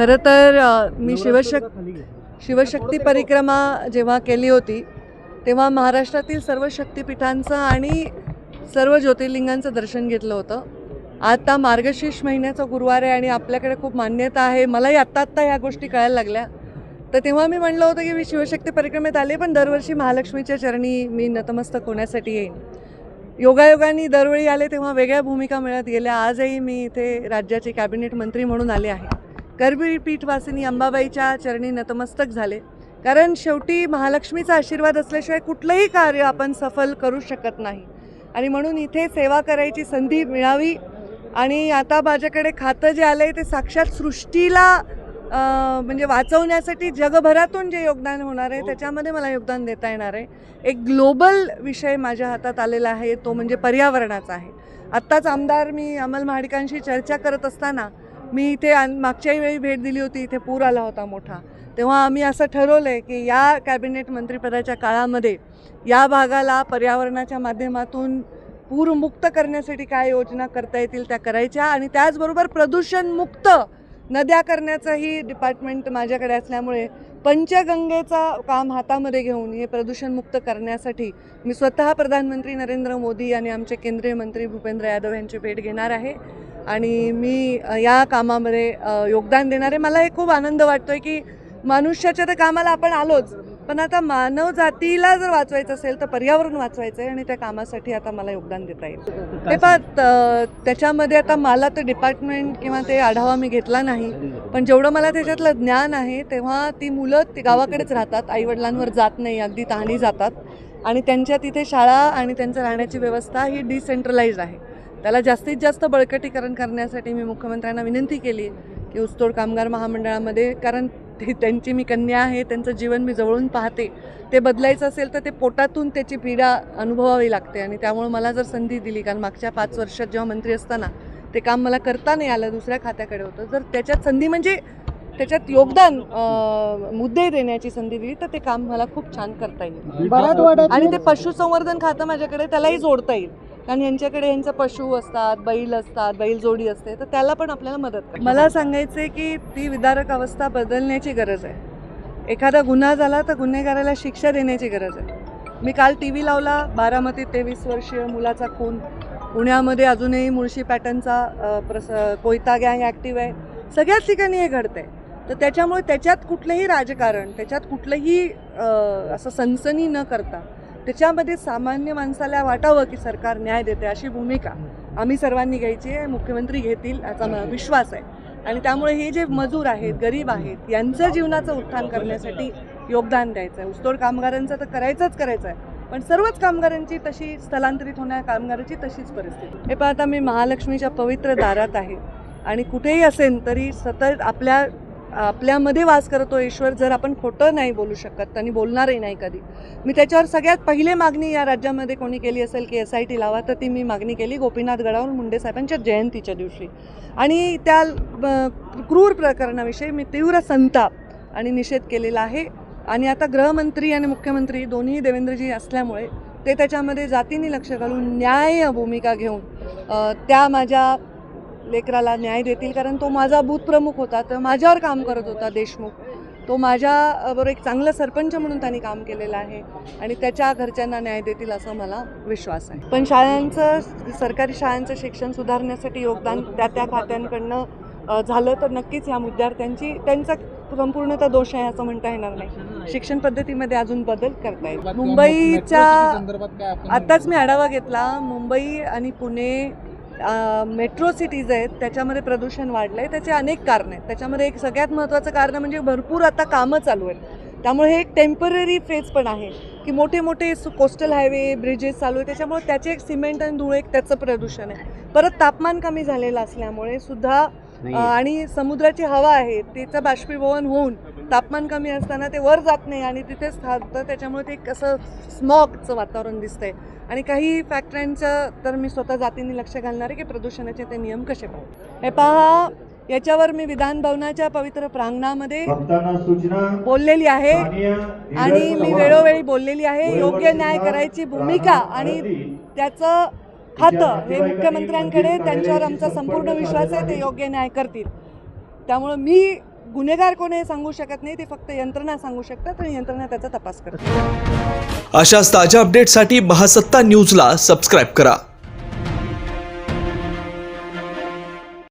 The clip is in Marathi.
खरं तर मी शिवशक शिवशक्ती परिक्रमा जेव्हा केली होती तेव्हा महाराष्ट्रातील सर्व शक्तिपीठांचं आणि सर्व ज्योतिर्लिंगांचं दर्शन घेतलं होतं. आता मार्गशीर्ष महिन्याचा गुरुवार आहे आणि आपल्याकडे खूप मान्यता आहे. मलाही आत्ता आत्ता ह्या गोष्टी कळायला लागल्या. तर तेव्हा मी म्हणलं होतं की मी शिवशक्ती परिक्रमेत आले पण दरवर्षी महालक्ष्मीच्या चरणी मी नतमस्तक होण्यासाठी येईन. योगायोगाने दरवेळी आले तेव्हा वेगळ्या भूमिका मिळत गेल्या. आजही मी इथे राज्याचे कॅबिनेट मंत्री म्हणून आले आहे. करबी पीठवासिनी अंबाबाईच्या चरणी नतमस्तक झाले. कारण शेवटी महालक्ष्मीचा आशीर्वाद असल्याशिवाय कुठलंही कार्य आपण सफल करू शकत नाही. आणि म्हणून इथे सेवा करायची संधी मिळावी आणि आता माझ्याकडे खातं जे आलं आहे ते साक्षात सृष्टीला म्हणजे वाचवण्यासाठी जगभरातून जे योगदान होणार आहे त्याच्यामध्ये मला योगदान देता येणार आहे. एक ग्लोबल विषय माझ्या हातात आलेला आहे तो म्हणजे पर्यावरणाचा आहे. आत्ताच आमदार मी अमल महाडिकांशी चर्चा करत असताना मी इथे आन- मागच्याही वेळी भेट दिली होती इथे पूर आला होता मोठा. तेव्हा आम्ही असं ठरवलं आहे की या कॅबिनेट मंत्रिपदाच्या काळामध्ये या भागाला पर्यावरणाच्या माध्यमातून पूरमुक्त करण्यासाठी काय योजना करता येतील त्या करायच्या आणि त्याचबरोबर प्रदूषणमुक्त नद्या करण्याचंही डिपार्टमेंट माझ्याकडे असल्यामुळे पंचगंगेचा काम हातामध्ये घेऊन हे प्रदूषणमुक्त करण्यासाठी मी स्वतः प्रधानमंत्री नरेंद्र मोदी आणि आमचे केंद्रीय मंत्री भूपेंद्र यादव यांची भेट घेणार आहे. आणि मी या कामामध्ये योगदान देणारे. मला हे खूप आनंद वाटतोय की मनुष्याच्या तर कामाला आपण आलोच. पण आता मानव जातीला जर वाचवायचं असेल तर पर्यावरण वाचवायचं आहे आणि त्या कामासाठी आता मला योगदान देता येईल. ते पण त्याच्यामध्ये आता मला तर डिपार्टमेंट किंवा ते आढावा मी घेतला नाही. पण जेवढं मला त्याच्यातलं ज्ञान आहे तेव्हा ती मुलं ती गावाकडेच राहतात. आईवडिलांवर जात नाही अगदी तहानी जातात. आणि त्यांच्या तिथे शाळा आणि त्यांचं राहण्याची व्यवस्था ही डिसेंट्रलाइज आहे. त्याला जास्तीत जास्त बळकटीकरण करण्यासाठी मी मुख्यमंत्र्यांना विनंती केली की ऊसतोड कामगार महामंडळामध्ये कारण ते त्यांची मी कन्या आहे त्यांचं जीवन मी जवळून पाहते. ते बदलायचं असेल तर ते पोटातून त्याची पीडा अनुभवावी लागते आणि त्यामुळे मला जर संधी दिली कारण मागच्या पाच वर्षात जेव्हा मंत्री असताना ते काम मला करता नाही आलं दुसऱ्या खात्याकडे होतं जर त्याच्यात संधी म्हणजे त्याच्यात योगदान मुद्दे देण्याची संधी दिली तर ते काम मला खूप छान करता येईल. आणि ते पशुसंवर्धन खातं माझ्याकडे त्यालाही जोडता येईल. कारण यांच्याकडे यांचं पशु असतात बैल असतात बैल जोडी असते तर त्याला पण आपल्याला मदत मला सांगायचं आहे की ती विदारक अवस्था बदलण्याची गरज आहे. एखादा गुन्हा झाला तर गुन्हेगाराला शिक्षा देण्याची गरज आहे. मी काल टी व्ही लावला बारामती तेवीस वर्षीय मुलाचा खून. पुण्यामध्ये अजूनही मुळशी पॅटर्नचा प्रस कोयता गँग ॲक्टिव्ह आहे. सगळ्याच ठिकाणी हे घडतंय. तर त्याच्यामुळे त्याच्यात कुठलंही राजकारण त्याच्यात कुठलंही असं सनसनी न करता त्याच्यामध्ये सामान्य माणसाला वाटावं की सरकार न्याय देते अशी भूमिका आम्ही सर्वांनी घ्यायची आहे मुख्यमंत्री घेतील याचा मला विश्वास आहे. आणि त्यामुळे हे जे मजूर आहेत गरीब आहेत यांचं जीवनाचं उत्थान करण्यासाठी योगदान द्यायचं आहे ऊसतोड कामगारांचं तर करायचंच करायचं आहे पण सर्वच कामगारांची तशी स्थलांतरित होणाऱ्या कामगारांची तशीच परिस्थिती. हे पाहता मी महालक्ष्मीच्या पवित्र दारात आहे. आणि कुठेही असेल तरी सतत आपल्या आपल्यामध्ये वास करतो ईश्वर जर आपण खोटं नाही बोलू शकत आणि बोलणारही नाही कधी. मी त्याच्यावर सगळ्यात पहिले मागणी या राज्यामध्ये कोणी केली असेल की एस आय टी लावा तर ती मी मागणी केली गोपीनाथ गडावर मुंडे साहेबांच्या जयंतीच्या दिवशी. आणि त्या क्रूर प्रकरणाविषयी मी तीव्र संताप आणि निषेध केलेला आहे. आणि आता गृहमंत्री आणि मुख्यमंत्री दोन्ही देवेंद्रजी असल्यामुळे ते त्याच्यामध्ये जातीने लक्ष घालून न्याय भूमिका घेऊन त्या माझ्या लेकराला न्याय देतील कारण तो माझा बूथ प्रमुख होता तर माझ्यावर काम करत होता देशमुख. तो माझ्या बरोबर एक चांगला सरपंच म्हणून त्यांनी काम केलेलं आहे आणि त्याच्या घरच्यांना न्याय देतील असं मला विश्वास आहे. पण शाळांचं सरकारी शाळांचं शिक्षण सुधारण्यासाठी योगदान त्या त्या खात्यांकडनं झालं तर नक्कीच ह्या विद्यार्थ्यांची त्यांचा संपूर्णतः दोष आहे असं म्हणता येणार नाही. शिक्षण पद्धतीमध्ये अजून बदल करता येईल. मुंबईच्या आत्ताच मी आढावा घेतला. मुंबई आणि पुणे मेट्रो सिटीज आहेत त्याच्यामध्ये प्रदूषण वाढलं आहे त्याचे अनेक कारणं आहेत. त्याच्यामध्ये एक सगळ्यात महत्त्वाचं कारण म्हणजे भरपूर आता कामं चालू आहेत. त्यामुळे हे एक टेंपररी फेज पण आहे की मोठे मोठे कोस्टल हायवे ब्रिजेस चालू आहे त्याच्यामुळे त्याचे एक सिमेंट आणि धूळ एक त्याचं प्रदूषण आहे. परत तापमान कमी झालेलं असल्यामुळे सुद्धा आणि समुद्राची हवा आहे तिचं बाष्पीभवन होऊन तापमान कमी असताना ते वर जात नाही आणि तिथेच थांबतं त्याच्यामुळे ते एक असं स्मॉगचं वातावरण दिसतंय. आणि काही फॅक्टऱ्यांचं तर मी स्वतः जातीने लक्ष घालणार आहे की प्रदूषणाचे ते नियम कसे पाहू हे पहा याच्यावर मी विधान भवनाच्या पवित्र प्रांगणामध्ये बोललेली आहे आणि मी वेळोवेळी बोललेली आहे. योग्य न्याय करायची भूमिका आणि त्याचं खातं हे मुख्यमंत्र्यांकडे त्यांच्यावर आमचा संपूर्ण विश्वास आहे ते. योग्य न्याय करतील. त्यामुळं मी गुन्हेगार कोण हे सांगू शकत नाही ते फक्त यंत्रणा सांगू शकतात आणि यंत्रणा त्याचा तपास करतात. अशाच ताज्या अपडेटसाठी महासत्ता न्यूजला सबस्क्राईब करा.